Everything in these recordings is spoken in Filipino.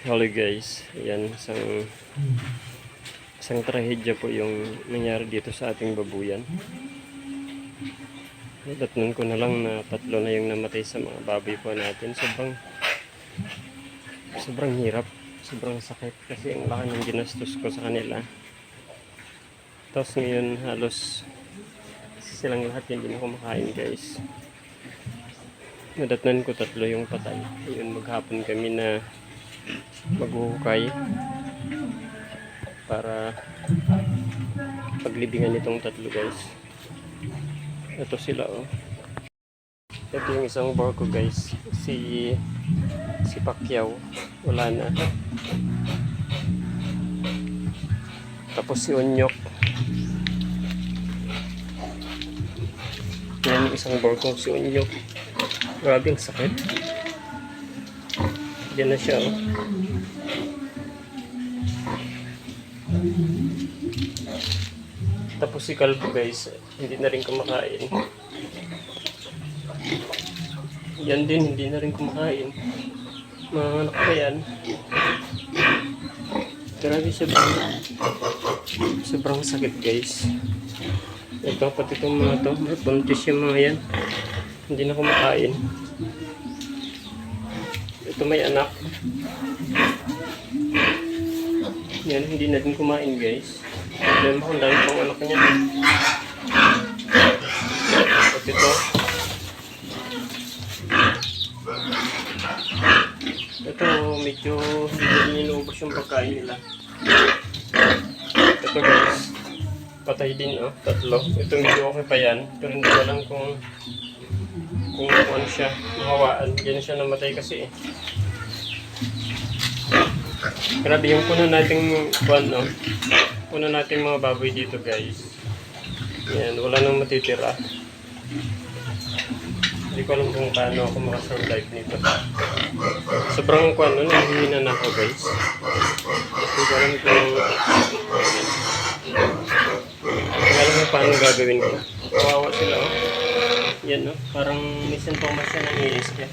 Hello guys, ayan isang isang trahedya po yung nangyari dito sa ating babuyan. Datnan ko na lang na tatlo na yung namatay sa mga baboy po natin. Sobrang sobrang hirap, sobrang sakit kasi ang laki ng ginastos ko sa kanila. Tapos ngayon halos silang lahat hindi na kumakain guys. Nadatnan ko tatlo yung patay. Ayun maghapon kami na maghuhukay para paglibingan nitong tatlo guys. Ito sila oh. Ito yung isang barko guys. Si si Pacquiao. Wala na. Tapos si Onyok. Yan yung isang barko si Onyok. Grabe ang sakit. Diyan na siya oh. Tapos si Calvo guys, hindi na rin kumakain. Yan din, hindi na rin kumakain. Mga anak pa yan. Grabe sobrang, sobrang sakit guys. Ito, pati itong mga to, may buntis yung mga yan. Hindi na kumakain. Ito may anak. Yan, hindi na din kumain guys. Problema ko, dahil pang anak niya. At ito. Ito, medyo hindi din inuubos yung pagkain nila. Ito guys. Patay din oh, tatlo. Ito medyo okay pa yan. Pero hindi ko alam kung kung ano siya, mahawaan. Diyan siya namatay kasi eh. Grabe yung puno nating kuan no. Puno nating mga baboy dito guys. Yan, wala nang matitira. Hindi ko alam kung paano ako makasurvive nito. Sobrang kuan no, nanghihina na ako guys. Hindi ko alam kung hindi alam kung paano gagawin ko. Kawawa sila oh. Yan no, parang may sintomas siya ng kaya.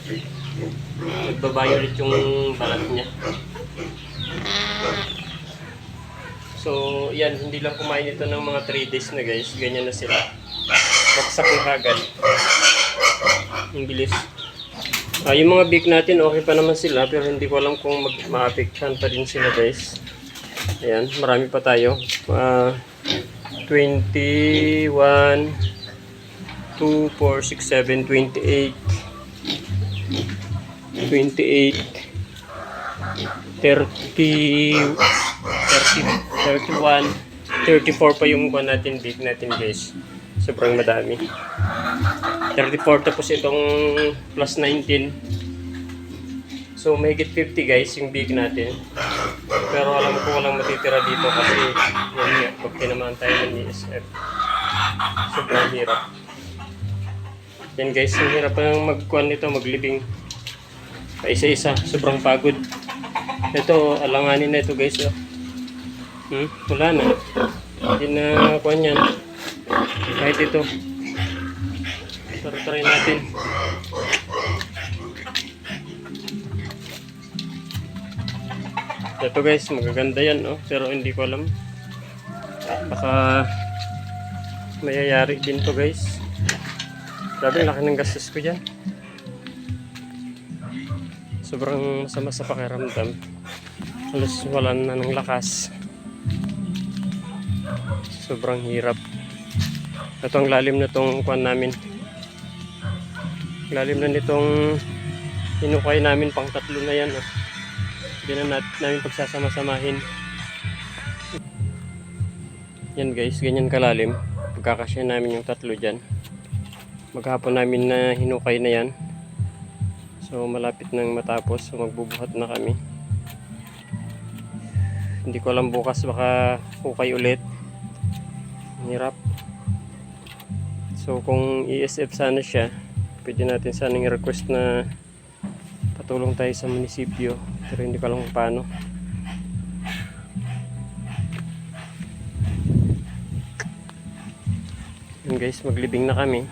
Nagbabayulit yung balat niya. So, yan, hindi lang kumain ito ng mga 3 days na guys. Ganyan na sila. Baksak na kagad. Ang bilis. Ah, yung mga beak natin, okay pa naman sila. Pero hindi ko alam kung mag maapektuhan pa din sila guys. Ayan, marami pa tayo. Ah, 21, 2, 4, 6, 7, 28, 28, 30, 30, 31, 34 pa yung kuha natin, big natin guys. Sobrang madami. 34 tapos itong plus 19. So may 50 guys yung big natin. Pero alam ko walang matitira dito kasi yan nga, pag tinamaan tayo ng ESF. Sobrang hirap. Yan guys, ang hirap pa magkuhan nito, maglibing. Pa isa-isa, sobrang pagod. Ito, alanganin na ito guys. Oh. Hmm, wala na. Hindi na yan. Kahit ito. Pero natin. Ito guys, magaganda yan, no? Pero hindi ko alam. Baka mayayari din to guys. Grabe, laki ng gastos ko dyan. Sobrang masama sa pakiramdam. Halos wala na ng lakas. Sobrang hirap. Ito ang lalim na tong kuan namin. Lalim na nitong hinukay namin pang tatlo na yan. Oh. Hindi na nat namin pagsasama-samahin. Yan guys, ganyan kalalim. Pagkakasya namin yung tatlo dyan. Maghapon namin na hinukay na yan. So malapit nang matapos. So magbubuhat na kami. Hindi ko alam bukas baka hukay ulit. Hirap. So kung ESF sana siya, pwede natin sana i-request na patulong tayo sa munisipyo. Pero hindi ko alam kung paano. Yun guys, maglibing na kami.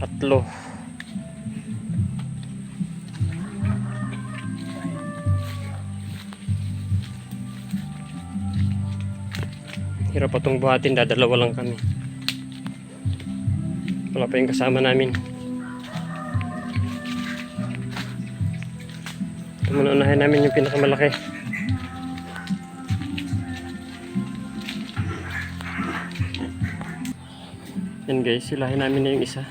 Tatlo. Hirap pa itong buhatin, dadalawa lang kami. Wala pa yung kasama namin. Ito muna unahin namin yung pinakamalaki. Yan guys, silahin namin na yung isa.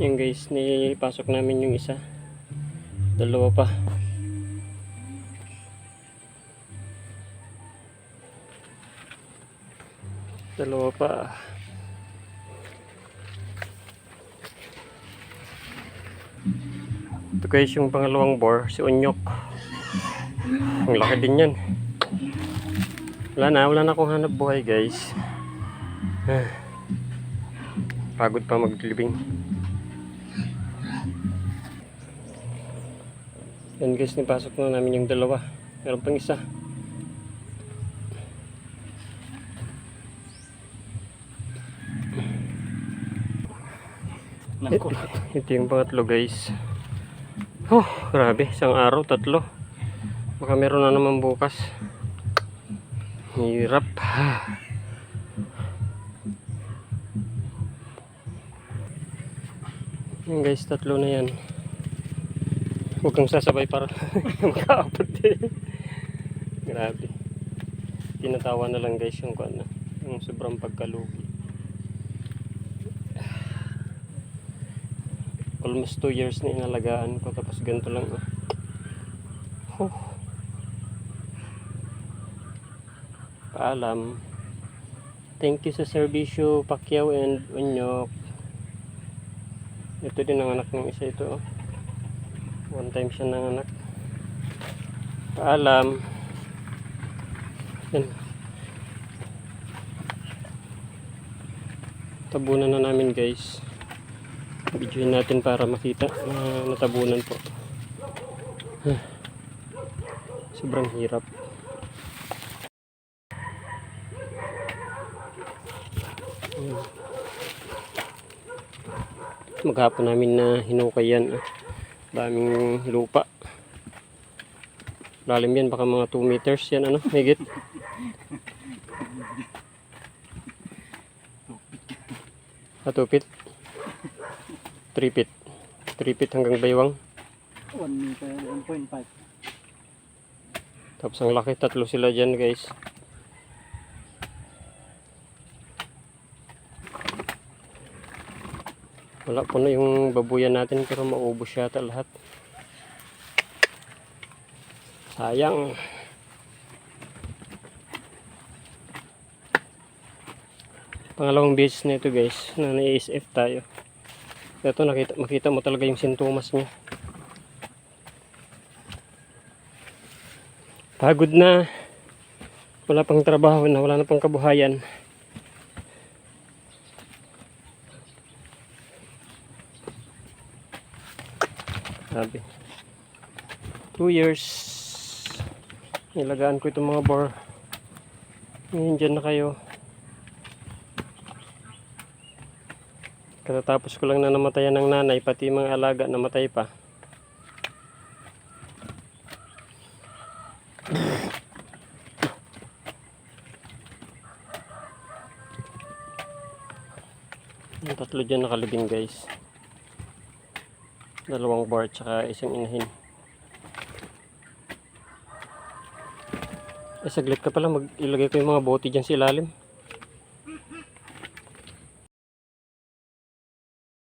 Yung guys, nipasok namin yung isa. Dalawa pa. Dalawa pa. Ito guys yung pangalawang bore, si Unyok. Ang laki din yan. Wala na, wala na akong hanap buhay guys. Pagod pa maglibing. yan guys nipasok na namin yung dalawa. Meron pang isa. Ito, ito yung pangatlo guys. Oh grabe. Isang araw tatlo. Baka meron na naman bukas. Hirap. Yan guys tatlo na yan. Huwag kang sasabay para makaabot eh. Grabe. Tinatawa na lang guys yung kwan na. Yung sobrang pagkalugi. almost 2 years na inalagaan ko tapos ganito lang ah. Huh. Paalam. Thank you sa serbisyo Pacquiao and Unyok. Ito din ang anak ng isa ito. oh. One time siya nanganak. Paalam. Yan. Tabunan na namin guys videoin natin para makita na natabunan po sobrang hirap maghapon namin na hinukay yan ah. Daming lupa. Lalim yan baka mga 2 meters yan ano higit. Ah, 2 feet. 3 feet. 3 feet hanggang baywang. 1 meter, 1.5. tapos ang laki tatlo sila dyan guys wala po na yung babuyan natin pero maubos yata lahat. Sayang. Pangalawang beses na ito guys na na-ASF tayo. Ito nakita, makita mo talaga yung sintomas niya. Pagod na. Wala pang trabaho na wala na pang kabuhayan sabi 2 years. Nilagaan ko itong mga bor ngayon dyan na kayo. Katatapos ko lang na namatayan ng nanay pati mga alaga namatay pa. Yung tatlo dyan nakalibing guys. Dalawang bar tsaka isang inahin. Eh saglit ka pala mag ilagay ko yung mga bote dyan sa ilalim.